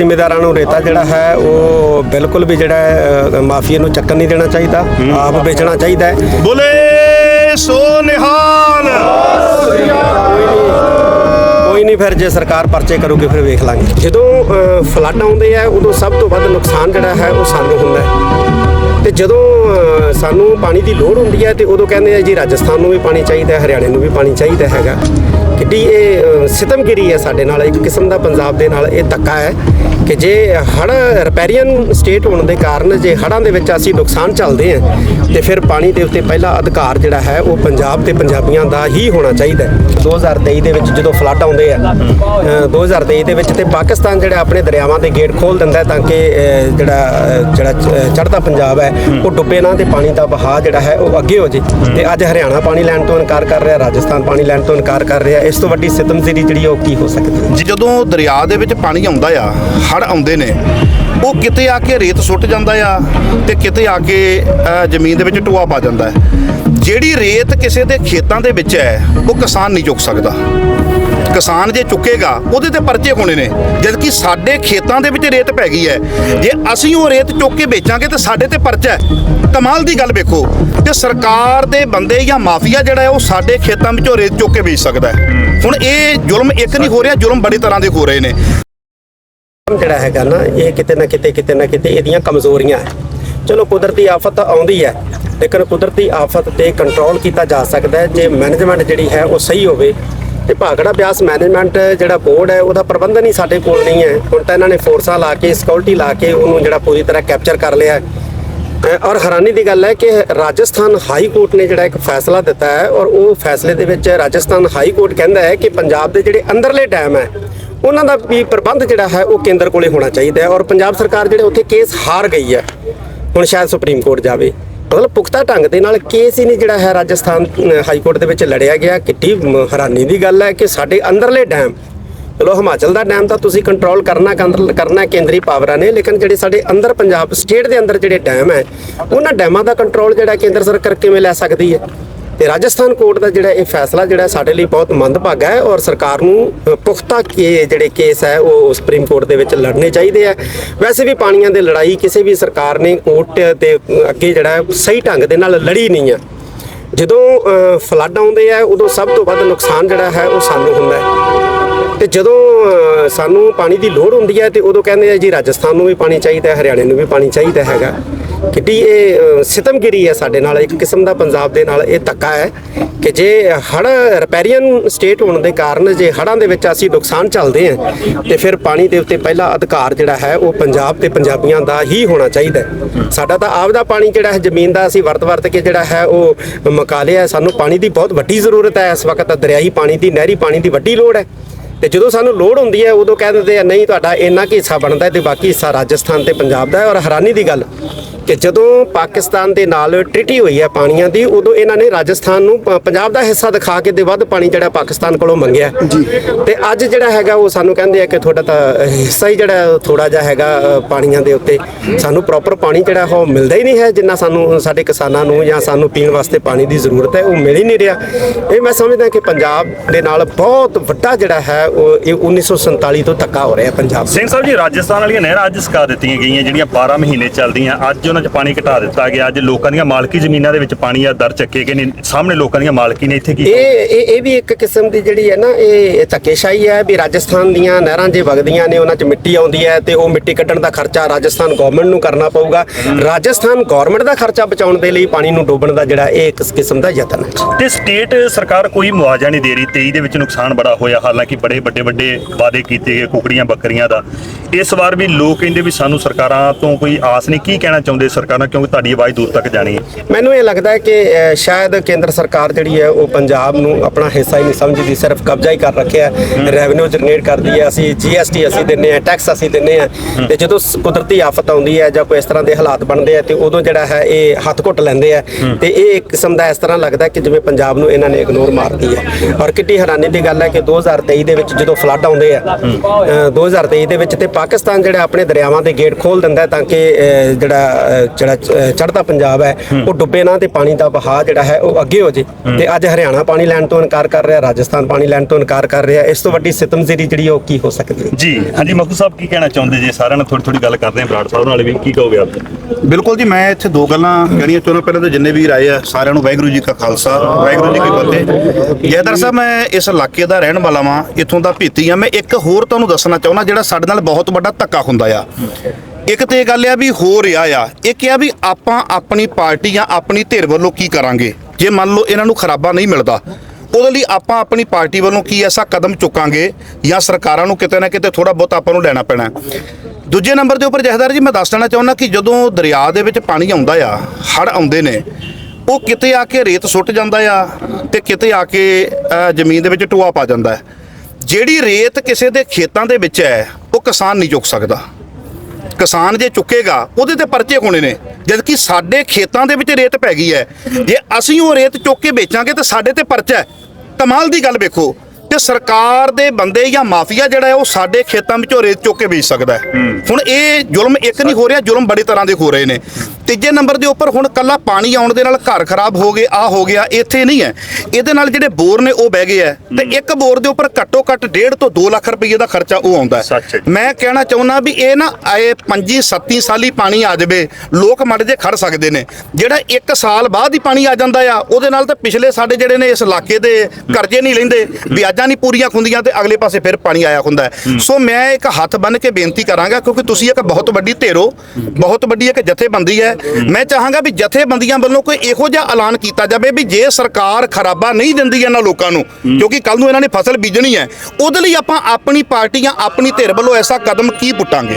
ਜ਼ਿਮੀਦਾਰਾਂ ਨੂੰ ਰੇਤਾ ਜਿਹੜਾ ਹੈ ਉਹ ਬਿਲਕੁਲ ਵੀ ਜਿਹੜਾ ਮਾਫੀਆ ਨੂੰ ਚੱਕਰ ਨਹੀਂ ਦੇਣਾ ਚਾਹੀਦਾ ਆਪ ਵੇਚਣਾ ਚਾਹੀਦਾ ਹੈ। ਬੋਲੇ ਸੋ ਨਿਹਾਲ। ਕੋਈ ਨਹੀਂ ਫਿਰ ਜੇ ਸਰਕਾਰ ਪਰਚੇ ਕਰੂਗੀ ਫਿਰ ਵੇਖ ਲਾਂਗੇ। ਜਦੋਂ ਫਲੱਡ ਆਉਂਦੇ ਆ ਉਦੋਂ ਸਭ ਤੋਂ ਵੱਧ ਨੁਕਸਾਨ ਜਿਹੜਾ ਹੈ ਉਹ ਸਾਨੂੰ ਹੁੰਦਾ ਹੈ। ਤੇ ਜਦੋਂ ਅ, ਸਾਨੂੰ ਪਾਣੀ ਦੀ ਲੋੜ ਹੁੰਦੀ ਹੈ ਤੇ ਉਦੋਂ ਕਹਿੰਦੇ ਆ ਜੀ ਰਾਜਸਥਾਨ ਨੂੰ ਵੀ ਪਾਣੀ ਚਾਹੀਦਾ ਹੈ ਹਰਿਆਣੇ ਨੂੰ ਵੀ ਪਾਣੀ ਚਾਹੀਦਾ ਹੈਗਾ। ਕਿੱਡੀ ਇਹ ਸਿਤਮਗਿਰੀ ਹੈ ਸਾਡੇ ਨਾਲ ਇੱਕ ਕਿਸਮ ਦਾ ਪੰਜਾਬ ਦੇ ਨਾਲ ਇਹ ਧੱਕਾ ਹੈ ਕਿ ਜੇ ਹੜ ਰਿਪੈਰੀਅਨ ਸਟੇਟ ਹੋਣ ਦੇ ਕਾਰਨ ਜੇ ਹੜਾਂ ਦੇ ਵਿੱਚ ਅਸੀਂ ਨੁਕਸਾਨ ਚੱਲਦੇ ਹਾਂ ਤੇ ਫਿਰ ਪਾਣੀ ਦੇ ਉੱਤੇ ਪਹਿਲਾ ਅਧਿਕਾਰ ਜਿਹੜਾ ਹੈ ਉਹ ਪੰਜਾਬ ਤੇ ਪੰਜਾਬੀਆਂ ਦਾ ਹੀ ਹੋਣਾ ਚਾਹੀਦਾ ਹੈ। 2023 ਦੇ ਵਿੱਚ ਜਦੋਂ ਫਲੱਡ ਆਉਂਦੇ ਆ ਅ, 2023 ਦੇ ਵਿੱਚ ਤੇ ਪਾਕਿਸਤਾਨ ਜਿਹੜਾ ਆਪਣੇ ਦਰਿਆਵਾਂ ਦੇ ਗੇਟ ਖੋਲ ਦਿੰਦਾ ਤਾਂ ਕਿ ਜਿਹੜਾ ਜਿਹੜਾ ਚੜ੍ਹਦਾ ਪੰਜਾਬ ਹੈ ਉਹ ਡੁੱਬੇ ਨਾ ਤੇ ਪਾਣੀ ਦਾ ਵਹਾਅ ਜਿਹੜਾ ਹੈ ਉਹ ਅੱਗੇ ਹੋ ਜੇ। ਤੇ ਅੱਜ ਹਰਿਆਣਾ ਪਾਣੀ ਲੈਣ ਤੋਂ ਇਨਕਾਰ ਕਰ ਰਿਹਾ ਰਾਜਸਥਾਨ ਪਾਣੀ ਲੈਣ ਤੋਂ ਇਨਕਾਰ ਕਰ ਰਿਹਾ ਇਸ ਤੋਂ ਵੱਡੀ ਸਿਤਮਜ਼ਰੀ ਜਿਹੜੀ ਉਹ ਕੀ ਹੋ ਸਕਦੀ ਹੈ? ਜੀ ਜਦੋਂ ਦਰਿਆ ਦੇ ਵਿੱਚ ਪਾਣੀ ਆਉਂਦਾ ਆ ਹੜ ਆਉਂਦੇ ਨੇ ਉਹ ਕਿਤੇ ਆ ਕੇ ਰੇਤ ਸੁੱਟ ਜਾਂਦਾ ਆ ਤੇ ਕਿਤੇ ਆ ਕੇ ਜ਼ਮੀਨ ਦੇ ਵਿੱਚ ਟੋਆ ਪਾ ਜਾਂਦਾ ਹੈ। ਜਿਹੜੀ ਰੇਤ ਕਿਸੇ ਦੇ ਖੇਤਾਂ ਦੇ ਵਿੱਚ ਹੈ ਉਹ ਕਿਸਾਨ ਨਹੀਂ ਚੁੱਕ ਸਕਦਾ। ਕਿਸਾਨ ਜੇ ਚੁੱਕੇਗਾ, ਉਹਦੇ ਤੇ ਪਰਚੇ ਹੋਣੇ ਨੇ। ਜਦ ਕਿ ਸਾਡੇ ਖੇਤਾਂ ਦੇ ਵਿੱਚ ਰੇਤ ਪੈ ਗਈ ਹੈ। ਜੇ ਅਸੀਂ ਉਹ ਰੇਤ ਚੁੱਕ ਕੇ ਵੇਚਾਂਗੇ ਤੇ ਸਾਡੇ ਤੇ ਪਰਚਾ ਹੈ। ਕਮਾਲ ਦੀ ਗੱਲ ਵੇਖੋ। ਤੇ ਸਰਕਾਰ ਦੇ ਬੰਦੇ ਜਾਂ ਮਾਫੀਆ ਜਿਹੜਾ ਹੈ, ਉਹ ਸਾਡੇ ਖੇਤਾਂ ਵਿੱਚੋਂ ਰੇਤ ਚੁੱਕ ਕੇ ਵੇਚ ਸਕਦਾ ਹੈ। ਹੁਣ ਇਹ ਜ਼ੁਲਮ ਇੱਕ ਨਹੀਂ ਹੋ ਰਿਹਾ, ਜ਼ੁਲਮ ਬੜੀ ਤਰ੍ਹਾਂ ਦੇ ਹੋ ਰਹੇ ਨੇ। ਜਿਹੜਾ ਹੈਗਾ ਨਾ, ਇਹ ਕਿਤੇ ਨਾ ਕਿਤੇ ਕਿਤੇ ਨਾ ਕਿਤੇ ਇਹਦੀਆਂ ਕਮਜ਼ੋਰੀਆਂ ਹੈ। ਚਲੋ, ਕੁਦਰਤੀ ਆਫਤ ਤਾਂ ਆਉਂਦੀ ਹੈ, ਲੇਕਿਨ ਕੁਦਰਤੀ ਆਫਤ ਤੇ ਕੰਟਰੋਲ ਕੀਤਾ ਜਾ ਸਕਦਾ ਹੈ। ਜੇ ਮੈਨੇਜਮੈਂਟ ਜਿਹੜੀ ਹੈ, ਉਹ ਸਹੀ ਹੋਵੇ ਤੇ ਭਾਗੜਾ ਬਿਆਸ ਮੈਨੇਜਮੈਂਟ ਜਿਹੜਾ ਬੋਰਡ ਹੈ, ਉਹਦਾ ਪ੍ਰਬੰਧਨ ਹੀ ਸਾਡੇ ਕੋਲ ਨਹੀਂ ਹੈ। ਹੁਣ ਤਾਂ ਇਹਨਾਂ ਨੇ ਫੋਰਸਾਂ ਲਾ ਕੇ ਸਿਕਿਉਰਿਟੀ ਲਾ ਕੇ ਉਹਨੂੰ ਜਿਹੜਾ ਪੂਰੀ ਤਰ੍ਹਾਂ ਕੈਪਚਰ ਕਰ ਲਿਆ ਹੈ। ਔਰ ਹੈਰਾਨੀ ਦੀ ਗੱਲ ਹੈ ਕਿ ਰਾਜਸਥਾਨ ਹਾਈ ਕੋਰਟ ਨੇ ਜਿਹੜਾ ਇੱਕ ਫੈਸਲਾ ਦਿੱਤਾ ਹੈ ਔਰ ਉਹ ਫੈਸਲੇ ਦੇ ਵਿੱਚ ਰਾਜਸਥਾਨ ਹਾਈ ਕੋਰਟ ਕਹਿੰਦਾ ਹੈ ਕਿ ਪੰਜਾਬ ਦੇ ਜਿਹੜੇ ਅੰਦਰਲੇ ਡੈਮ ਹੈ, ਉਹਨਾਂ ਦਾ ਵੀ ਪ੍ਰਬੰਧ ਜਿਹੜਾ ਹੈ ਉਹ ਕੇਂਦਰ ਕੋਲੇ ਹੋਣਾ ਚਾਹੀਦਾ ਹੈ ਔਰ ਪੰਜਾਬ ਸਰਕਾਰ ਜਿਹੜੇ ਉੱਥੇ ਕੇਸ ਹਾਰ ਗਈ ਹੈ, ਹੁਣ ਸ਼ਾਇਦ ਸੁਪਰੀਮ ਕੋਰਟ ਜਾਵੇ। ਮਤਲਬ ਪੁਖਤਾ ਢੰਗ ਦੇ ਨਾਲ ਕੇਸ ਹੀ ਨਹੀਂ ਜਿਹੜਾ ਹੈ ਰਾਜਸਥਾਨ ਹਾਈ ਕੋਰਟ ਦੇ ਵਿੱਚ ਲੜਿਆ ਗਿਆ। ਕਿੱਡੀ ਹੈਰਾਨੀ ਦੀ ਗੱਲ ਹੈ ਕਿ ਸਾਡੇ ਅੰਦਰਲੇ ਡੈਮ ਚਲੋ ਹਿਮਾਚਲ ਦਾ ਡੈਮ ਤਾਂ ਤੁਸੀਂ ਕੰਟਰੋਲ ਕਰਨਾ ਕਰਨਾ ਕੇਂਦਰੀ ਪਾਵਰਾਂ ਨੇ, ਲੇਕਿਨ ਜਿਹੜੇ ਸਾਡੇ ਅੰਦਰ ਪੰਜਾਬ ਸਟੇਟ ਦੇ ਅੰਦਰ ਜਿਹੜੇ ਡੈਮ ਹੈ, ਉਹਨਾਂ ਡੈਮਾਂ ਦਾ ਕੰਟਰੋਲ ਜਿਹੜਾ ਕੇਂਦਰ ਸਰਕਾਰ ਕਿਵੇਂ ਲੈ ਸਕਦੀ ਹੈ? ਤੇ ਰਾਜਸਥਾਨ ਕੋਰਟ ਦਾ ਜਿਹੜਾ ਇਹ ਫੈਸਲਾ ਜਿਹੜਾ ਸਾਡੇ ਲਈ ਬਹੁਤ ਮੰਦਭਾਗਾ ਹੈ ਔਰ ਸਰਕਾਰ ਨੂੰ ਪੁਖਤਾ ਕੇ ਜਿਹੜੇ ਕੇਸ ਹੈ ਉਹ ਸੁਪਰੀਮ ਕੋਰਟ ਦੇ ਵਿੱਚ ਲੜਨੇ ਚਾਹੀਦੇ ਆ। ਵੈਸੇ ਵੀ ਪਾਣੀਆਂ ਦੇ ਲੜਾਈ ਕਿਸੇ ਵੀ ਸਰਕਾਰ ਨੇ ਕੋਰਟ ਦੇ ਅੱਗੇ ਜਿਹੜਾ ਸਹੀ ਢੰਗ ਦੇ ਨਾਲ ਲੜੀ ਨਹੀਂ ਆ। ਜਦੋਂ ਫਲੱਡ ਆਉਂਦੇ ਆ, ਉਦੋਂ ਸਭ ਤੋਂ ਵੱਧ ਨੁਕਸਾਨ ਜਿਹੜਾ ਹੈ ਉਹ ਸਾਨੂੰ ਹੁੰਦਾ ਹੈ। ਤੇ ਜਦੋਂ ਸਾਨੂੰ ਪਾਣੀ ਦੀ ਲੋੜ ਹੁੰਦੀ ਹੈ ਤੇ ਉਦੋਂ ਕਹਿੰਦੇ ਆ ਜੀ ਰਾਜਸਥਾਨ ਨੂੰ ਵੀ ਪਾਣੀ ਚਾਹੀਦਾ ਹੈ, ਹਰਿਆਣੇ ਨੂੰ ਵੀ ਪਾਣੀ ਚਾਹੀਦਾ ਹੈਗਾ। ਕਿੱਡੀ ਇਹ ਸਿਤਮਗਿਰੀ ਹੈ ਸਾਡੇ ਨਾਲ, ਇੱਕ ਕਿਸਮ ਦਾ ਪੰਜਾਬ ਦੇ ਨਾਲ ਇਹ ਧੱਕਾ ਹੈ ਕਿ ਜੇ ਹੜ ਰਿਪੈਰੀਅਨ ਸਟੇਟ ਹੋਣ ਦੇ ਕਾਰਨ ਜੇ ਹੜਾਂ ਦੇ ਵਿੱਚ ਅਸੀਂ ਨੁਕਸਾਨ ਚੱਲਦੇ ਹਾਂ, ਤੇ ਫਿਰ ਪਾਣੀ ਦੇ ਉੱਤੇ ਪਹਿਲਾ ਅਧਿਕਾਰ ਜਿਹੜਾ ਹੈ ਉਹ ਪੰਜਾਬ ਤੇ ਪੰਜਾਬੀਆਂ ਦਾ ਹੀ ਹੋਣਾ ਚਾਹੀਦਾ ਸਾਡਾ ਤਾਂ ਆਪ ਦਾ ਪਾਣੀ ਜਿਹੜਾ ਹੈ? ਜ਼ਮੀਨ ਦਾ ਅਸੀਂ ਵਰਤ ਵਰਤ ਕੇ ਜਿਹੜਾ ਹੈ ਉਹ ਮੁਕਾ ਲਿਆ ਸਾਨੂੰ ਪਾਣੀ ਦੀ ਬਹੁਤ ਵੱਡੀ ਜ਼ਰੂਰਤ ਹੈ। ਇਸ ਵਕਤ ਦਰਿਆਈ ਪਾਣੀ ਦੀ, ਨਹਿਰੀ ਪਾਣੀ ਦੀ ਵੱਡੀ ਲੋੜ ਹੈ। ਤੇ ਜਦੋਂ ਸਾਨੂੰ ਲੋੜ ਹੁੰਦੀ ਹੈ, ਉਦੋਂ ਕਹਿ ਦਿੰਦੇ ਆ, ਨਹੀਂ, ਤੁਹਾਡਾ ਇੰਨਾ ਕੀ ਹਿੱਸਾ ਬਣਦਾ ਹੈ ਤੇ ਬਾਕੀ ਹਿੱਸਾ ਰਾਜਸਥਾਨ ਤੇ ਪੰਜਾਬ ਦਾ ਹੈ। ਔਰ ਹੈਰਾਨੀ ਦੀ ਗੱਲ ਕਿ ਜਦੋਂ ਪਾਕਿਸਤਾਨ ਦੇ ਨਾਲ ਟ੍ਰੀਟੀ ਹੋਈ ਹੈ ਪਾਣੀਆਂ ਦੀ ਉਦੋਂ ਇਹਨਾਂ ਨੇ ਰਾਜਸਥਾਨ ਨੂੰ ਪੰਜਾਬ ਦਾ ਹਿੱਸਾ ਦਿਖਾ ਕੇ ਦੇ ਵੱਧ ਪਾਣੀ ਜਿਹੜਾ ਪਾਕਿਸਤਾਨ ਕੋਲੋਂ ਮੰਗਿਆ। ਜੀ। ਤੇ ਅੱਜ ਜਿਹੜਾ ਹੈਗਾ ਉਹ ਸਾਨੂੰ ਕਹਿੰਦੇ ਆ ਕਿ ਤੁਹਾਡਾ ਤਾਂ ਹਿੱਸਾ ਹੀ ਜਿਹੜਾ ਥੋੜਾ ਜਿਹਾ ਹੈਗਾ ਪਾਣੀਆਂ ਦੇ ਉੱਤੇ। ਸਾਨੂੰ ਪ੍ਰੋਪਰ ਪਾਣੀ ਜਿਹੜਾ ਉਹ ਮਿਲਦਾ ਹੀ ਨਹੀਂ ਹੈ ਜਿੰਨਾ ਸਾਨੂੰ ਸਾਡੇ ਕਿਸਾਨਾਂ ਨੂੰ ਜਾਂ ਸਾਨੂੰ ਪੀਣ ਵਾਸਤੇ ਪਾਣੀ ਦੀ ਜ਼ਰੂਰਤ ਹੈ ਉਹ ਮਿਲ ਹੀ ਨਹੀਂ ਰਿਹਾ। ਇਹ ਮੈਂ ਸਮਝਦਾ ਕਿ ਪੰਜਾਬ ਦੇ ਨਾਲ ਬਹੁਤ ਵੱਡਾ ਜਿਹੜਾ ਹੈ ਉਹ ਇਹ 1947 ਤੋਂ ਧੱਕਾ ਹੋ ਰਿਹਾ ਪੰਜਾਬ ਸਿੰਘ ਸਾਹਿਬ ਜੀ ਰਾਜਸਥਾਨ ਵਾਲੀਆਂ ਨਹਿਰਾਂ ਅੱਜ ਸਕਾ ਦਿੱਤੀਆਂ ਗਈਆਂ ਜਿਹੜੀਆਂ 12 ਮਹੀਨੇ ਚੱਲਦੀਆਂ। ਅੱਜ ਉਹਨਾਂ 'ਚ ਪਾਣੀ ਘਟਾ ਦਿੱਤਾ ਗਿਆ। ਅੱਜ ਲੋਕਾਂ ਦੀਆਂ ਮਾਲਕੀ ਜ਼ਮੀਨਾਂ ਦੇ ਵਿੱਚ ਪਾਣੀ ਆ ਦਰ ਚੱਕੇ ਗਏ ਨੇ। ਸਾਹਮਣੇ ਲੋਕਾਂ ਦੀਆਂ ਮਾਲਕੀ ਨੇ ਇੱਥੇ ਕੀ ਇਹ ਇਹ ਇਹ ਵੀ ਇੱਕ ਕਿਸਮ ਦੀ ਜਿਹੜੀ ਹੈ ਨਾ ਇਹ ਧੱਕੇਸ਼ਾਹੀ ਹੈ ਵੀ ਰਾਜਸਥਾਨ ਦੀਆਂ ਨਹਿਰਾਂ ਜੇ ਵਗਦੀਆਂ ਨੇ ਉਹਨਾਂ 'ਚ ਮਿੱਟੀ ਆਉਂਦੀ ਹੈ ਤੇ ਉਹ ਮਿੱਟੀ ਕੱਢਣ ਦਾ ਖਰਚਾ ਰਾਜਸਥਾਨ ਗਵਰਨਮੈਂਟ ਨੂੰ ਕਰਨਾ ਪਊਗਾ। ਰਾਜਸਥਾਨ ਗਵਰਨਮੈਂਟ ਦਾ ਖਰਚਾ ਬਚਾਉਣ ਦੇ ਲਈ ਪਾਣੀ ਨੂੰ ਡੋਬਣ ਦਾ ਜਿਹੜਾ ਇਹ ਇੱਕ ਕਿਸਮ ਦਾ ਯਤਨ ਹੈ। ਤੇ ਸਟੇਟ ਸਰਕਾਰ ਕੋਈ ਮੁਆਵਜ਼ਾ ਨਹੀਂ ਦੇ ਰਹੀ। 23 ਦੇ ਵਿੱਚ ਨੁਕਸਾਨ ਬੜਾ ਹੋਇਆ। ਹਾਲਾਂਕਿ ਬੜੇ ਵੱਡੇ ਵੱਡੇ ਵਾਅਦੇ ਕੀਤੇ ਗਏ ਕੁਕੜੀਆਂ ਬੱਕਰੀਆਂ ਦਾ। ਇਸ ਵਾਰ ਵੀ ਲੋਕ ਕਹਿੰਦੇ ਵੀ ਸਾਨੂੰ ਸਰਕਾਰਾਂ ਤੋਂ ਕੋਈ ਆਸ ਨਹੀਂ। ਕੀ ਕਹਿਣਾ ਚਾਹੁੰਦੇ ਸਰਕਾਰਾਂ ਕਿਉਂਕਿ ਤੁਹਾਡੀ ਆਵਾਜ਼ ਦੂਰ ਤੱਕ ਜਾਣੀ ਹੈ। ਮੈਨੂੰ ਇਹ ਲੱਗਦਾ ਹੈ ਕਿ ਅ, ਸ਼ਾਇਦ ਕੇਂਦਰ ਸਰਕਾਰ ਜਿਹੜੀ ਹੈ ਉਹ ਪੰਜਾਬ ਨੂੰ ਆਪਣਾ ਹਿੱਸਾ ਹੀ ਨਹੀਂ ਸਮਝਦੀ ਸਿਰਫ ਕਬਜ਼ਾ ਹੀ ਕਰ ਰੱਖਿਆ ਹੈ ਰੈਵਨਿਊ ਜਨਰੇਟ ਕਰਦੀ ਹੈ ਅਸੀਂ ਜੀਐਸਟੀ ਅਸੀਂ ਦਿੰਨੇ ਆ ਟੈਕਸ ਅਸੀਂ ਦਿੰਨੇ ਆ ਤੇ ਜਦੋਂ ਸ- ਕੁਦਰਤੀ ਆਫਤ ਆਉਂਦੀ ਹੈ ਜਾਂ ਕੋਈ ਇਸ ਤਰ੍ਹਾਂ ਦੇ ਹਾਲਾਤ ਬਣਦੇ ਆ ਤੇ ਉਦੋਂ ਜਿਹੜਾ ਹੈ ਇਹ ਹੱਥ ਘੁੱਟ ਲੈਂਦੇ ਆ ਤੇ ਇਹ ਇੱਕ ਕਿਸਮ ਦਾ ਇਸ ਤਰ੍ਹਾਂ ਲੱਗਦਾ ਕਿ ਜਿਵੇਂ ਪੰਜਾਬ ਨੂੰ ਇਹਨਾਂ ਨੇ ਇਗਨੋਰ ਮਾਰਤੀ ਹੈ। ਔਰ ਕਿੱਡੀ ਹੈਰਾਨੀ ਦੀ ਗੱਲ ਹੈ ਕਿ 2023 ਦੇ ਵਿੱਚ ਜਦੋਂ ਫਲੱਡ ਆਉਂਦੇ ਆ ਅ, 2023 ਦੇ ਵਿੱਚ ਤੇ ਪਾਕਿਸਤਾਨ ਜਿਹੜਾ ਆਪਣੇ ਦਰਿਆਵਾਂ ਦੇ ਗੇਟ ਖੋਲ ਦਿੰਦਾ ਹੈ ਤਾਂ ਕਿ ਅ, ਜਿਹੜਾ ਅ, ਜਿਹੜਾ ਚੜਦਾ ਪੰਜਾਬ ਹੈ ਉਹ ਡੁੱਬੇ ਨਾ ਤੇ ਪਾਣੀ ਦਾ ਵਹਾਅ ਜਿਹੜਾ ਹੈ ਉਹ ਅੱਗੇ ਹੋ ਜੇ। ਤੇ ਅੱਜ ਹਰਿਆਣਾ ਪਾਣੀ ਲੈਣ ਤੋਂ ਇਨਕਾਰ ਕਰ ਰਿਹਾ ਰਾਜਸਥਾਨ ਪਾਣੀ ਲੈਣ ਤੋਂ ਇਨਕਾਰ ਕਰ ਰਿਹਾ ਇਸ ਤੋਂ ਵੱਡੀ ਸਿਤਮਜ਼ਰੀ ਜਿਹੜੀ ਉਹ ਕੀ ਹੋ ਸਕਦੀ ਹੈ? ਜੀ ਹਾਂਜੀ ਮਖੂ ਸਾਹਿਬ ਕੀ ਕਹਿਣਾ ਚਾਹੁੰਦੇ ਜੀ? ਸਾਰਿਆਂ ਨਾਲ ਥੋੜੀ ਥੋੜੀ ਗੱਲ ਕਰਦੇ ਹਾਂ ਬਰਾੜ ਸਾਹਿਬ ਨਾਲ ਵੀ ਕੀ ਕਹੋਗੇ ਆਪ? ਬਿਲਕੁਲ ਜੀ ਮੈਂ ਇੱਥੇ ਦੋ ਗੱਲਾਂ ਕਹਿਣੀਆਂ ਚਾਹੁੰਦਾ ਪਹਿਲਾਂ ਤਾਂ ਜਿੰਨੇ ਵੀ ਆਏ ਆ ਸਾਰਿਆਂ ਨੂੰ ਵਾਹਿਗੁਰੂ ਜੀ ਕਾ ਖਾਲਸਾ ਵਾਹਿਗੁਰੂ ਜੀ ਕੀ ਫਤਿਹ। ਜੈਦਰ ਸਾਹਿਬ ਮੈਂ ਇਸ ਇਲਾਕੇ ਦਾ ਰਹਿਣ ਵਾਲਾ ਵਾਂ ਇੱਥੋਂ ਦਾ ਭੀਤੀ ਆ ਮੈਂ ਇੱਕ ਹੋਰ ਤੁਹਾਨੂੰ ਦੱਸਣਾ ਚਾਹੁੰਦਾ ਜਿਹੜਾ ਸਾਡੇ ਨਾਲ ਬਹੁਤ ਵੱਡਾ ਧੱਕਾ ਹੁੰਦਾ ਆ। ਇੱਕ ਤੇ ਇਹ ਗੱਲ ਆ ਵੀ ਹੋ ਰਿਹਾ ਆ, ਇਹ ਕਿਹਾ ਵੀ ਆਪਾਂ ਆਪਣੀ ਪਾਰਟੀ ਜਾਂ ਆਪਣੀ ਧਿਰ ਵੱਲੋਂ ਕੀ ਕਰਾਂਗੇ? ਜੇ ਮੰਨ ਲਓ ਇਹਨਾਂ ਨੂੰ ਖਰਾਬਾ ਨਹੀਂ ਮਿਲਦਾ, ਉਹਦੇ ਲਈ ਆਪਾਂ ਆਪਣੀ ਪਾਰਟੀ ਵੱਲੋਂ ਕੀ ਐਸਾ ਕਦਮ ਚੁੱਕਾਂਗੇ ਜਾਂ ਸਰਕਾਰਾਂ ਨੂੰ ਕਿਤੇ ਨਾ ਕਿਤੇ ਥੋੜਾ ਬਹੁਤ ਆਪਾਂ ਨੂੰ ਲੈਣਾ ਪੈਣਾ? ਦੂਜੇ ਨੰਬਰ ਦੇ ਉੱਪਰ ਜਹਦਾਰ ਜੀ, ਮੈਂ ਦੱਸ ਦੇਣਾ ਚਾਹੁੰਦਾ ਕਿ ਜਦੋਂ ਦਰਿਆ ਦੇ ਵਿੱਚ ਪਾਣੀ ਆਉਂਦਾ ਆ ਹੜ ਆਉਂਦੇ ਨੇ, ਉਹ ਕਿਤੇ ਆ ਕੇ ਰੇਤ ਸੁੱਟ ਜਾਂਦਾ ਆ ਤੇ ਕਿਤੇ ਆ ਕੇ ਜ਼ਮੀਨ ਦੇ ਵਿੱਚ ਟੋਆ ਪਾ ਜਾਂਦਾ। ਜਿਹੜੀ ਰੇਤ ਕਿਸੇ ਦੇ ਖੇਤਾਂ ਦੇ ਵਿੱਚ ਹੈ, ਉਹ ਕਿਸਾਨ ਨਹੀਂ ਚੁੱਕ ਸਕਦਾ। ਕਿਸਾਨ ਜੇ ਚੁੱਕੇਗਾ ਉਹਦੇ ਤੇ ਪਰਚੇ ਹੋਣੇ ਨੇ। ਜਦ ਕਿ ਸਾਡੇ ਖੇਤਾਂ ਦੇ ਵਿੱਚ ਰੇਤ ਪੈ ਗਈ ਹੈ। ਜੇ ਅਸੀਂ ਉਹ ਰੇਤ ਚੁੱਕ ਕੇ ਵੇਚਾਂਗੇ ਤੇ ਸਾਡੇ ਤੇ ਪਰਚਾ ਹੈ। ਕਮਾਲ ਦੀ ਗੱਲ ਵੇਖੋ। ਤੇ ਸਰਕਾਰ ਦੇ ਬੰਦੇ ਜਾਂ ਮਾਫੀਆ ਜਿਹੜਾ ਹੈ ਉਹ ਸਾਡੇ ਖੇਤਾਂ ਵਿੱਚੋਂ ਰੇਤ ਚੁੱਕ ਕੇ ਵੇਚ ਸਕਦਾ ਹੈ। ਹੁਣ ਇਹ ਜ਼ੁਲਮ ਇੱਕ ਨਹੀਂ ਹੋ ਰਿਹਾ ਜ਼ੁਲਮ ਬੜੀ ਤਰ੍ਹਾਂ ਦੇ ਹੋ ਰਹੇ ਨੇ। ਤੀਜੇ ਨੰਬਰ ਦੇ ਉੱਪਰ ਹੁਣ ਕੱਲਾ ਪਾਣੀ ਆਉਣ ਦੇ ਨਾਲ ਘਰ ਖਰਾਬ ਹੋ ਗਏ ਆ ਹੋ ਗਿਆ ਇੱਥੇ ਨਹੀਂ ਹੈ। ਇਹਦੇ ਨਾਲ ਜਿਹੜੇ ਬੋਰ ਨੇ ਉਹ ਬਹਿ ਗਏ ਹੈ। ਤੇ ਇੱਕ ਬੋਰ ਦੇ ਉੱਪਰ ਘੱਟੋ ਘੱਟ 1.5 ਤੋਂ 2 ਲੱਖ ਰੁਪਏ ਦਾ ਖਰਚਾ ਉਹ ਆਉਂਦਾ। ਮੈਂ ਕਹਿਣਾ ਚਾਹੁੰਦਾ ਵੀ ਇਹ ਨਾ ਆਏ 25 27 ਸਾਲੀ ਪਾਣੀ ਆ ਜਾਵੇ ਲੋਕ ਮੜ ਜੇ ਖੜ ਸਕਦੇ ਨੇ। ਜਿਹੜਾ 1 ਸਾਲ ਬਾਅਦ ਹੀ ਪਾਣੀ ਆ ਜਾਂਦਾ ਆ ਉਹਦੇ ਨਾਲ ਤਾਂ ਪਿਛਲੇ ਸਾਡੇ ਜਿਹੜੇ ਨੇ ਇਸ ਇਲਾਕੇ ਦੇ ਕਰਜ਼ੇ ਨਹੀਂ ਲੈਂਦੇ ਵਿਆਜਾਂ ਨਹੀਂ ਪੂਰੀਆਂ ਹੁੰਦੀਆਂ ਤੇ ਅਗਲੇ ਪਾਸੇ ਫਿਰ ਪਾਣੀ ਆਇਆ ਹੁੰਦਾ ਸੋ ਮੈਂ ਇੱਕ ਹੱਥ ਬੰਨ ਕੇ ਬੇਨਤੀ ਕਰਾਂਗਾ ਕਿਉਂਕਿ ਤੁਸੀਂ ਇੱਕ ਬਹੁਤ ਵੱਡੀ ਢੇਰੋ ਬਹੁਤ ਵੱਡੀ ਇੱਕ ਜਥੇਬੰਦੀ ਹੈ ਮੈਂ ਚਾਹਾਂਗਾ ਵੀ ਜਥੇਬੰਦੀਆਂ ਵੱਲੋਂ ਕੋਈ ਇਹੋ ਜਿਹਾ ਐਲਾਨ ਕੀਤਾ ਜਾਵੇ ਵੀ ਜੇ ਸਰਕਾਰ ਖਰਾਬਾ ਨਹੀਂ ਦਿੰਦੀ ਇਹਨਾਂ ਲੋਕਾਂ ਨੂੰ ਕਿਉਂਕਿ ਕੱਲ ਨੂੰ ਇਹਨਾਂ ਨੇ ਫਸਲ ਬੀਜਣੀ ਹੈ ਉਹਦੇ ਲਈ ਆਪਾਂ ਆਪਣੀ ਪਾਰਟੀ ਜਾਂ ਆਪਣੀ ਧਿਰ ਵੱਲੋਂ ਐਸਾ ਕਦਮ ਕੀ ਪੁੱਟਾਂਗੇ?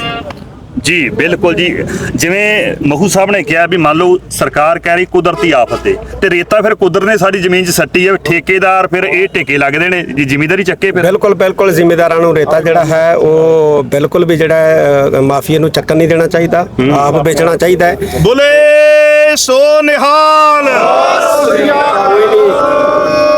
ਜੀ ਬਿਲਕੁਲ ਜੀ। ਜਿਵੇਂ ਮਹੂ ਸਾਹਿਬ ਨੇ ਕਿਹਾ ਵੀ ਮੰਨ ਲਓ ਸਰਕਾਰ ਕਹਿ ਰਹੀ ਕੁਦਰਤੀ ਆਫਤ ਹੈ ਤੇ ਰੇਤਾ ਫਿਰ ਕੁਦਰਤ ਨੇ ਸਾਡੀ ਜ਼ਮੀਨ 'ਚ ਸੱਟੀ ਹੈ ਠੇਕੇਦਾਰ ਫਿਰ ਇਹ ਟਿਕੇ ਲੱਗਦੇ ਨੇ ਜੀ ਜ਼ਿਮੀਦਾਰੀ ਚੱਕੇ ਫਿਰ। ਬਿਲਕੁਲ ਬਿਲਕੁਲ ਜ਼ਿੰਮੇਦਾਰਾਂ ਨੂੰ ਰੇਤਾ ਜਿਹੜਾ ਹੈ ਉਹ ਬਿਲਕੁਲ ਵੀ ਜਿਹੜਾ ਮਾਫੀਆ ਨੂੰ ਚੱਕਣ ਨਹੀਂ ਦੇਣਾ ਚਾਹੀਦਾ ਆਪ ਵੇਚਣਾ ਚਾਹੀਦਾ ਹੈ। ਬੋਲੇ ਸੋ ਨਿਹਾਲ।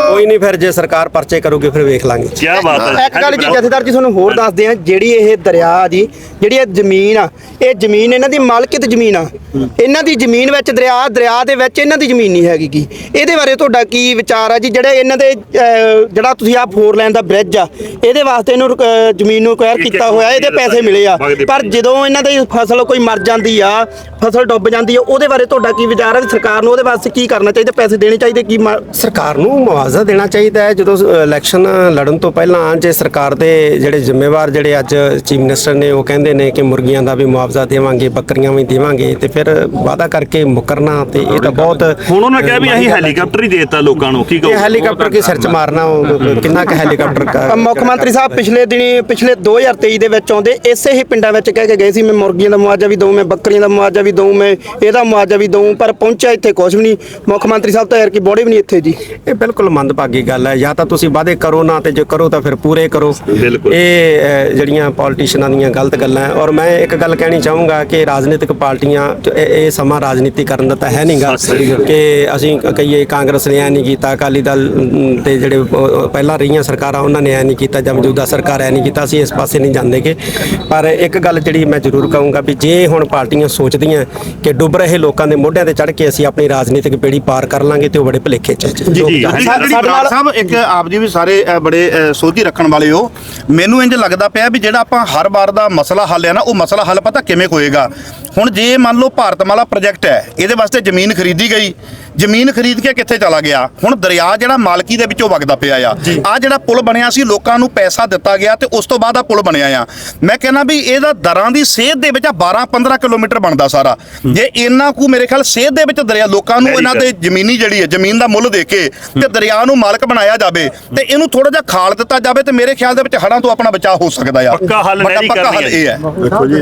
ਕੋਈ ਨਹੀਂ ਫਿਰ ਜੇ ਸਰਕਾਰ ਪਰਚੇ ਕਰੂਗੀ ਫਿਰ ਵੇਖ ਲਾਂਗੇ। ਕੀ ਬਾਤ ਹੈ। ਇੱਕ ਗੱਲ ਜੀ ਜਥੇਦਾਰ ਜੀ ਤੁਹਾਨੂੰ ਹੋਰ ਦੱਸਦੇ ਆ ਜਿਹੜੀ ਇਹ ਦਰਿਆ ਜੀ ਜਿਹੜੀ ਇਹ ਜ਼ਮੀਨ ਆ ਇਹ ਜ਼ਮੀਨ ਇਹਨਾਂ ਦੀ ਮਾਲਕੀਅਤ ਜ਼ਮੀਨ ਆ। ਇਹਨਾਂ ਦੀ ਜ਼ਮੀਨ ਵਿੱਚ ਦਰਿਆ ਦਰਿਆ ਦੇ ਵਿੱਚ ਇਹਨਾਂ ਦੀ ਜ਼ਮੀਨ ਨਹੀਂ ਹੈਗੀ ਗੀ। ਇਹਦੇ ਬਾਰੇ ਤੁਹਾਡਾ ਕੀ ਵਿਚਾਰ ਆ ਜੀ? ਜਿਹੜੇ ਇਹਨਾਂ ਦੇ ਜਿਹੜਾ ਤੁਸੀਂ ਆ ਫੋਰ ਲਾਈਨ ਦਾ ਬ੍ਰਿਜ ਆ ਇਹਦੇ ਵਾਸਤੇ ਇਹਨੂੰ ਜ਼ਮੀਨ ਨੂੰ ਅਕਵਾਇਰ ਕੀਤਾ ਹੋਇਆ ਇਹਦੇ ਪੈਸੇ ਮਿਲੇ ਆ। ਪਰ। ਜਦੋਂ ਇਹਨਾਂ ਦੀ ਫਸਲ ਕੋਈ ਮਰ ਜਾਂਦੀ ਆ ਫਸਲ ਡੁੱਬ ਜਾਂਦੀ ਆ ਉਹਦੇ ਬਾਰੇ ਤੁਹਾਡਾ ਕੀ ਵਿਚਾਰ ਆ ਸਰਕਾਰ ਨੂੰ ਉਹਦੇ ਵਾਸਤੇ ਕੀ ਕਰਨਾ ਚਾਹੀਦਾ ਪੈਸੇ ਦੇਣੇ ਚਾਹੀਦੇ ਕੀ ਸਰਕਾਰ ਨੂੰ ਮੁਆਵਜ਼ਾ ਦੇਣਾ ਚਾਹੀਦਾ ਹੈ ਜਦੋਂ ਇਲੈਕਸ਼ਨ ਲੜਨ ਤੋਂ ਪਹਿਲਾਂ ਜੇ ਸਰਕਾਰ ਦੇ ਜਿਹੜੇ ਜ਼ਿੰਮੇਵਾਰ ਜਿਹੜੇ ਅੱਜ ਚੀਫ ਮਿਨਿਸਟਰ ਨੇ ਉਹ ਕਹਿੰਦੇ ਨੇ ਕਿ ਮੁਰਗੀਆਂ ਦਾ ਵੀ ਮੁਆਵਜ਼ਾ ਦੇਵਾਂਗੇ ਬੱਕਰੀਆਂ ਵੀ ਦੇਵਾਂਗੇ ਤੇ ਫਿਰ ਵਾਅਦਾ ਕਰਕੇ ਮੁਕਰਨਾ ਤੇ ਇਹ ਤਾਂ ਬਹੁਤ ਹੁਣ ਉਹਨਾਂ ਨੇ ਕਿਹਾ ਵੀ ਅਸੀਂ ਹੈਲੀਕਾਪਟਰ ਹੀ ਦੇ ਦਿੱਤਾ ਲੋਕਾਂ ਨੂੰ ਕੀ ਇਹ ਕਹੋ ਹੈਲੀਕਾਪਟਰ ਕੀ ਸਿਰ ਚ ਮਾਰਨਾ ਕਿੰਨਾ ਕੁ ਹੈਲੀਕਾਪਟਰ ਮੁੱਖ ਮੰਤਰੀ ਸਾਹਿਬ ਪਿਛਲੇ ਦਿਨੀ ਪਿਛਲੇ 2023 ਦੇ ਵਿੱਚ ਆਉਂਦੇ ਇਸੇ ਹੀ ਪਿੰਡਾਂ ਵਿੱਚ ਕਹਿ ਕੇ ਗਏ ਸੀ ਮੈਂ ਮੁਰਗੀਆਂ ਦਾ ਮੁਆਵਜ਼ਾ ਵੀ ਦਊਂ ਮੈਂ ਬੱਕਰੀਆਂ ਦਾ ਮੁਆਵਜ਼ਾ ਵੀ ਦਊਂ ਮੈਂ ਇਹਦਾ ਮੁਆਵਜ਼ਾ ਵੀ ਦਊਂ ਪਰ ਪਹੁੰਚਿਆ ਇੱਥੇ ਕੁਝ ਵੀ ਨਹੀਂ। ਮੁੱਖ ਮੰਤਰੀ ਸਾਹਿਬ ਤਾਂ ਯਾਰ ਕੀ ਬੋੜੇ ਵੀ ਨਹੀਂ ਇੱਥੇ ਜੀ। ਇਹ ਬਿਲਕੁਲ ਮੰਦਭਾਗੀ ਗੱਲ ਹੈ। ਜਾਂ ਤਾਂ ਤੁਸੀਂ ਵਾਅਦੇ ਕਰੋ ਨਾ ਤੇ ਜੇ ਕਰੋ ਤਾਂ ਫਿਰ ਪੂਰੇ ਕਰੋ। ਇਹ ਅ, ਜਿਹੜੀਆਂ ਪੋਲੀਟੀਸ਼ੀਅਨਾਂ ਦੀਆਂ ਗਲਤ ਗੱਲਾਂ ਹੈ। ਔਰ ਮੈਂ ਇੱਕ ਗੱਲ ਕਹਿਣੀ ਚਾਹੂੰਗਾ ਕਿ ਰਾਜਨੀਤਿਕ ਪਾਰਟੀਆਂ ਚ ਇਹ ਇਹ ਸਮਾਂ ਰਾਜਨੀਤੀ ਕਰਨ ਦਾ ਤਾਂ ਹੈ ਨਹੀਂਗਾ। ਕਿ ਅਸੀਂ ਕਹੀਏ ਕਾਂਗਰਸ ਨੇ ਐ ਨਹੀਂ ਕੀਤਾ ਅਕਾਲੀ ਦਲ ਅਮ, ਤੇ ਜਿਹੜੇ ਅ, ਪਹਿਲਾਂ ਰਹੀਆਂ ਸਰਕਾਰਾਂ ਉਹਨਾਂ ਨੇ ਐ ਨਹੀਂ ਕੀਤਾ ਜਾਂ ਮੌਜੂਦਾ ਸਰਕਾਰ ਐ ਨਹੀਂ ਕੀਤਾ ਅਸੀਂ ਇਸ ਪਾਸੇ ਨਹੀਂ ਜਾਂਦੇਗੇ। ਪਰ ਇੱਕ ਗੱਲ ਜਿਹੜੀ ਮੈਂ ਜ਼ਰੂਰ ਕਹੂੰਗਾ ਵੀ ਜੇ ਹੁਣ ਪਾਰਟੀਆਂ ਸੋਚਦੀਆਂ ਕਿ ਡੁੱਬ ਰਹੇ ਲੋਕਾਂ ਦੇ ਮੋਢਿਆਂ ਤੇ ਚੜ੍ਹ ਕੇ ਅਸੀਂ ਆਪਣੀ ਰਾਜਨੀਤਿਕ ਬੇੜੀ ਪਾਰ ਕਰ ਲਾਂਗੇ ਤੇ ਉਹ ਬੜੇ ਭੁਲੇਖੇ ਚ ਹੈ। ਜੀ ਜੀ। ਬਰਾੜ ਸਾਹਿਬ ਇੱਕ ਆਪ ਜੀ ਵੀ ਸਾਰੇ ਬੜੇ ਸੋਝੀ ਰੱਖਣ ਵਾਲੇ ਹੋ। ਮੈਨੂੰ ਇੰਜ ਲੱਗਦਾ ਪਿਆ ਵੀ ਜਿਹੜਾ ਆਪਾਂ ਹਰ ਵਾਰ ਦਾ ਮਸਲਾ ਹੱਲ ਹੈ ਨਾ ਉਹ ਮਸਲਾ ਹੱਲ ਪਤਾ ਕਿਵੇਂ ਹੋਏਗਾ? ਹੁਣ ਜੇ ਮੰਨ ਲਓ ਭਾਰਤਮਾਲਾ ਪ੍ਰੋਜੈਕਟ ਹੈ ਇਹਦੇ ਵਾਸਤੇ ਜ਼ਮੀਨ ਖਰੀਦੀ ਗਈ ਜ਼ਮੀਨ ਖਰੀਦ ਕੇ ਕਿੱਥੇ ਚਲਾ ਗਿਆ? ਹੁਣ ਦਰਿਆ ਜਿਹੜਾ ਮਾਲਕੀ ਦੇ ਵਿੱਚੋਂ ਵਗਦਾ ਪਿਆ ਆ। ਆ ਜਿਹੜਾ ਪੁਲ ਬਣਿਆ ਸੀ ਲੋਕਾਂ ਨੂੰ ਪੈਸਾ ਦਿੱਤਾ ਗਿਆ ਤੇ ਉਸ ਤੋਂ ਬਾਅਦ ਆ ਪੁਲ ਬਣਿਆ ਆ। ਮੈਂ ਕਹਿੰਦਾ ਵੀ ਇਹਦਾ ਦਰਾਂ ਦੀ ਸੇਧ ਦੇ ਵਿੱਚ 12 15 ਕਿਲੋਮੀਟਰ ਬਣਦਾ ਸਾਰਾ। ਜੇ ਇੰਨਾ ਕੁ ਮੇਰੇ ਖਿਆਲ ਸੇਧ ਦੇ ਵਿੱਚ ਦਰਿਆ ਲੋਕਾਂ ਨੂੰ ਇਹਨਾਂ. ਦੇ ਜ਼ਮੀਨੀ ਜਿਹੜੀ ਹੈ ਜ਼ਮੀਨ ਦਾ ਮੁੱਲ ਦੇ ਕੇ ਤੇ ਦਰਿਆ ਨੂੰ ਮਾਲਕ ਬਣਾਇਆ ਜਾਵੇ ਤੇ ਇਹਨੂੰ ਥੋੜਾ ਜਿਹਾ ਖਾਲ ਦਿੱਤਾ ਜਾਵੇ ਤੇ ਮੇਰੇ ਖਿਆਲ ਦੇ ਵਿੱਚ ਹੜਾਂ ਤੋਂ ਆਪਣਾ ਬਚਾਅ ਹੋ ਸਕਦਾ ਆ। ਪੱਕਾ ਹੱਲ ਕਰਨੀ ਹੈ ਇਹ ਹੈ। ਦੇਖੋ ਜੀ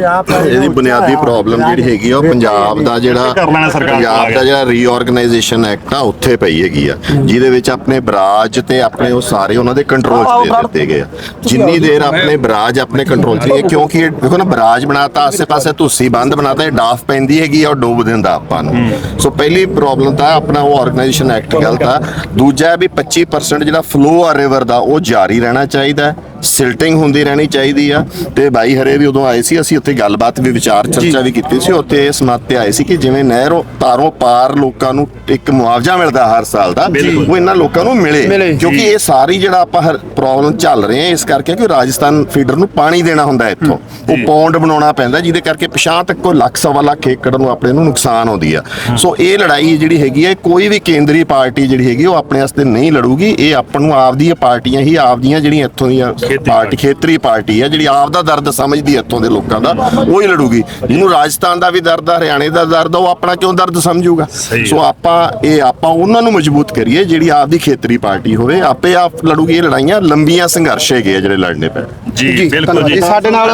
ਇਹਦੀ ਬੁਨਿਆਦੀ ਪ੍ਰੋਬਲਮ ਜਿਹੜੀ ਹੈਗੀ ਆ ਉਹ ਪੰਜਾਬ ਦਾ ਜਿਹੜਾ ਪੰਜਾਬ। ਦਾ ਜਿਹੜਾ ਰੀਆਰਗੇਨਾਈਜੇਸ਼ਨ ਐਕਟ ਆ, ਉੱਥੇ ਪਈ ਹੈਗੀ ਆ। ਜਿਹਦੇ ਵਿੱਚ ਆਪਣੇ ਬਰਾਜ ਤੇ ਆਪਣੇ ਉਹ ਸਾਰੇ ਉਹਨਾਂ ਦੇ ਕੰਟਰੋਲ 'ਚ ਦੇ ਦਿੱਤੇ ਗਏ ਆ। ਜਿੰਨੀ ਦੇਰ ਆਪਣੇ ਬਰਾਜ ਆਪਣੇ ਕੰਟਰੋਲ 'ਚ ਨਹੀਂ ਕਿਉਂਕਿ ਇਹ ਦੇਖੋ ਨਾ, ਬਰਾਜ ਬਣਾਤਾ, ਆਸੇ-ਪਾਸੇ ਤੁਸੀਂ ਬੰਦ ਬਣਾਤਾ, ਇਹ ਡਾਫ ਪੈਂਦੀ ਹੈਗੀ ਆ ਡੋਬ ਦਿੰਦਾ ਆਪਾਂ ਨੂੰ। ਸੋ ਪਹਿਲੀ ਪ੍ਰੋਬਲਮ ਤਾਂ ਆਪਣਾ ਉਹ ਆਰਗੇਨਾਈਜੇਸ਼ਨ ਐਕਟ ਗਲਤ ਆ। ਦੂਜਾ ਵੀ 25% ਜਿਹੜਾ ਫਲੋ ਆ ਰਿਵਰ ਦਾ, ਉਹ ਜਾਰੀ ਰਹਿਣਾ ਚਾਹੀਦਾ। ਹੈ ਸਿਲਟਿੰਗ ਹੁੰਦੀ ਰਹਿਣੀ ਚਾਹੀਦੀ ਆ ਤੇ ਬਾਈ ਹਰੇ ਵੀ ਉਦੋਂ ਆਏ ਸੀ ਅਸੀਂ ਉੱਥੇ ਗੱਲਬਾਤ ਵੀ ਵਿਚਾਰ ਚਰਚਾ ਵੀ ਕੀਤੀ ਸੀ। ਉੱਥੇ ਇਸ ਮਤ ਤੇ ਆਏ ਸੀ ਕਿ ਜਿਵੇਂ ਨਹਿਰੋਂ ਤਾਰੋਂ ਪਾਰ ਲੋਕਾਂ ਨੂੰ ਇੱਕ ਮੁਆਵਜ਼ਾ ਮਿਲਦਾ ਹਰ ਸਾਲ ਦਾ ਉਹ ਇਹਨਾਂ ਲੋਕਾਂ ਨੂੰ ਮਿਲੇ। ਕਿਉਂਕਿ ਇਹ ਸਾਰੀ ਜਿਹੜਾ ਆਪਾਂ ਪ੍ਰੋਬਲਮ ਚੱਲ ਰਹੇ ਆ ਇਸ ਕਰਕੇ ਕਿ ਰਾਜਸਥਾਨ ਫੀਡਰ ਨੂੰ ਪਾਣੀ ਦੇਣਾ ਹੁੰਦਾ ਇੱਥੋਂ। ਉਹ ਪੌਂਡ ਬਣਾਉਣਾ ਪੈਂਦਾ ਜਿਹਦੇ ਕਰਕੇ ਪਿਛਾਂ ਤੱਕ ਕੋਈ ਲੱਖ ਸਵਾ ਲੱਖ ਏਕੜ ਨੂੰ ਆਪਣੇ ਨੂੰ ਨੁਕਸਾਨ ਆਉਂਦੀ ਆ। ਸੋ ਇਹ ਲੜਾਈ ਜਿਹੜੀ ਹੈਗੀ ਹੈ ਕੋਈ ਵੀ ਕੇਂਦਰੀ ਪਾਰਟੀ ਜਿਹੜੀ ਹੈਗੀ ਉਹ ਆਪਣੇ ਵਾਸਤੇ ਨਹੀਂ ਲੜੂਗੀ। ਇਹ ਆਪਾਂ ਨੂੰ ਆਪਦੀਆਂ ਪਾਰਟੀਆਂ ਹੀ ਆਪਦੀਆਂ ਜਿਹੜੀਆਂ ਇੱਥੋਂ ਦੀਆਂ ਪਾਰਟੀ ਖੇਤਰੀ ਪਾਰਟੀ ਆ ਜਿਹੜੀ ਆਪ ਦਾ ਦਰਦ ਸਮਝਦੀ ਹੈ ਇੱਥੋਂ ਦੇ ਲੋਕਾਂ ਦਾ ਉਹ ਹੀ ਲੜੂਗੀ। ਜਿਹਨੂੰ ਰਾਜਸਥਾਨ ਦਾ ਵੀ ਦਰਦ ਆ ਹਰਿਆਣੇ ਦਾ ਦਰਦ ਆ ਉਹ ਆਪਣਾ ਕਿਉਂ ਦਰਦ ਸਮਝੂਗਾ? ਸੋ ਆਪਾਂ ਇਹ ਆਪਾਂ ਉਹਨਾਂ ਨੂੰ ਮਜ਼ਬੂਤ ਕਰੀਏ ਜਿਹੜੀ ਆਪਦੀ ਖੇਤਰੀ ਪਾਰਟੀ ਹੋਵੇ। ਆਪੇ ਆਪ ਲੜੂਗੀ ਇਹ ਲੜਾਈਆਂ ਲੰਬੀਆਂ ਸੰਘਰਸ਼ ਹੈਗੇ ਆ ਜਿਹੜੇ ਲੜਨੇ ਪੈਣ ਜੀ ਬਿਲਕੁਲ ਜੀ। ਸਾਡੇ ਨਾਲ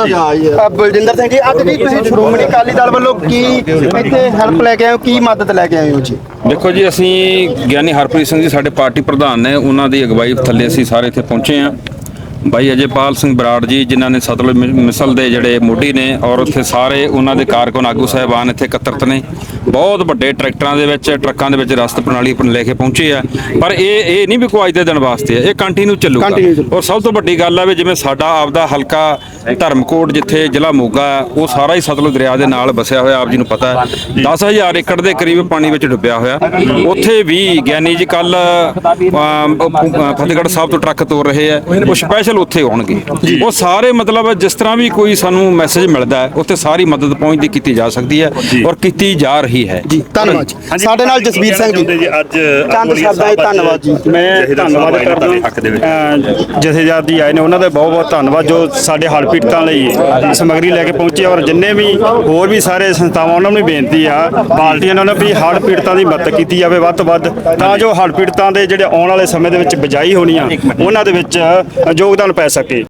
ਬਲਜਿੰਦਰ ਸਿੰਘ ਜੀ ਅੱਜ ਜੀ ਤੁਸੀਂ ਸ਼੍ਰੋਮਣੀ ਅਕਾਲੀ ਦਲ ਵੱਲੋਂ ਕੀ ਇੱਥੇ ਹੈਲਪ ਲੈ ਕੇ ਆਏ ਹੋ ਕੀ ਮਦਦ ਲੈ ਕੇ ਆਏ ਹੋ ਜੀ? ਦੇਖੋ ਜੀ ਅਸੀਂ ਗਿਆਨੀ ਹਰਪ੍ਰੀਤ ਸਿੰਘ ਜੀ ਸਾਡੇ ਪਾਰਟੀ ਪ੍ਰਧਾਨ ਨੇ ਉਹਨਾਂ ਦੀ ਅਗਵਾਈ ਥੱਲੇ ਅਸੀਂ ਸਾਰੇ ਇੱਥੇ ਪਹੁੰਚੇ ਹਾਂ। ਬਾਈ ਅਜੇਪਾਲ ਸਿੰਘ ਬਰਾੜ ਜੀ ਜਿਨ੍ਹਾਂ ਨੇ ਸਤਲੁਜ ਮਿਸਲ ਦੇ ਜਿਹੜੇ ਮੋਢੀ ਨੇ ਔਰ ਉੱਥੇ ਸਾਰੇ ਉਹਨਾਂ ਦੇ ਕਾਰਕੁਨ ਆਗੂ ਸਾਹਿਬਾਨ ਇੱਥੇ ਇਕੱਤਰਤ ਨੇ। ਬਹੁਤ ਵੱਡੇ ਟਰੈਕਟਰਾਂ ਦੇ ਵਿੱਚ ਟਰੱਕਾਂ ਦੇ ਵਿੱਚ ਰਸਤ ਪ੍ਰਣਾਲੀ ਪਰ ਲੈ ਕੇ ਪਹੁੰਚੇ ਆ ਪਰ ਇਹ ਇਹ ਨਹੀਂ ਵੀ ਕੋਈ ਅੱਜ ਦੇ ਦਿਨ ਵਾਸਤੇ ਇਹ ਕੰਟੀਨਿਊ ਚੱਲੂਗਾ। ਔਰ ਸਭ ਤੋਂ ਵੱਡੀ ਗੱਲ ਹੈ ਵੀ ਜਿਵੇਂ ਸਾਡਾ ਆਪਦਾ ਹਲਕਾ ਧਰਮਕੋਟ ਜਿੱਥੇ ਜ਼ਿਲ੍ਹਾ ਮੋਗਾ ਉਹ ਸਾਰਾ ਹੀ ਸਤਲੁਜ ਦਰਿਆ ਦੇ ਨਾਲ ਵਸਿਆ ਹੋਇਆ ਆਪ ਜੀ ਨੂੰ ਪਤਾ ਹੈ। 10000 ਏਕੜ ਦੇ ਕਰੀਬ ਪਾਣੀ ਵਿੱਚ ਡੁੱਬਿਆ ਹੋਇਆ। ਉੱਥੇ ਵੀ ਗਿਆਨੀ ਜੀ ਕੱਲ ਫਤਿਹਗੜ੍ਹ ਸਾਹਿਬ ਤੋਂ ਟਰੱਕ ਤੋਰ ਰਹੇ ਆ ਉਹ ਸਪੈਸ਼ਲ ਉੱਥੇ ਆਉਣਗੇ। ਉਹ ਸਾਰੇ ਮਤਲਬ ਜਿਸ ਤਰ੍ਹਾਂ ਵੀ ਕੋਈ ਸਾਨੂੰ ਮੈਸੇਜ ਮਿਲਦਾ ਹੈ ਉੱਥੇ ਸਾਰੀ ਮਦਦ ਪਹੁੰਚਦੀ ਕੀਤੀ ਜਾ ਸਕਦੀ ਹੈ ਔਰ ਕੀਤੀ ਜਾ ਰਹੀ ਹੈ। ਜੀ ਧੰਨਵਾਦ ਜੀ। ਸਾਡੇ ਨਾਲ ਜਸਵੀਰ ਸਿੰਘ ਜੀ। ਅੱਜ ਚੰਦ ਅੱਜ ਧੰਨਵਾਦ ਜੀ। ਮੈਂ ਧੰਨਵਾਦ ਕਰਦਾ ਜਥੇਦਾਰ ਜੀ ਆਏ ਨੇ ਉਹਨਾਂ ਦਾ ਬਹੁਤ ਬਹੁਤ ਧੰਨਵਾਦ ਜੋ ਸਾਡੇ ਹੜ੍ਹ ਪੀੜਤਾਂ ਲਈ ਸਮੱਗਰੀ ਲੈ ਕੇ ਪਹੁੰਚੇ ਔਰ ਜਿੰਨੇ ਵੀ ਹੋਰ ਵੀ ਸਾਰੇ ਸੰਸਥਾਵਾਂ ਉਹਨਾਂ ਨੂੰ ਵੀ ਬੇਨਤੀ ਆ ਪਾਰਟੀਆਂ ਨਾਲ ਵੀ ਹੜ੍ਹ ਪੀੜਤਾਂ ਦੀ ਮਦਦ ਕੀਤੀ ਜਾਵੇ ਵੱਧ ਤੋਂ ਵੱਧ ਤਾਂ ਜੋ ਹੜ੍ਹ ਪੀੜਤਾਂ ਦੇ ਜਿਹੜੇ ਆਉਣ ਵਾਲੇ ਸਮੇਂ ਦੇ ਵਿੱਚ ਬਜਾਈ ਹੋਣੀ ਆ ਉਹਨਾਂ ਦੇ ਵਿੱਚ ਯੋਗਦਾਨ ਪੈ ਸਕੇ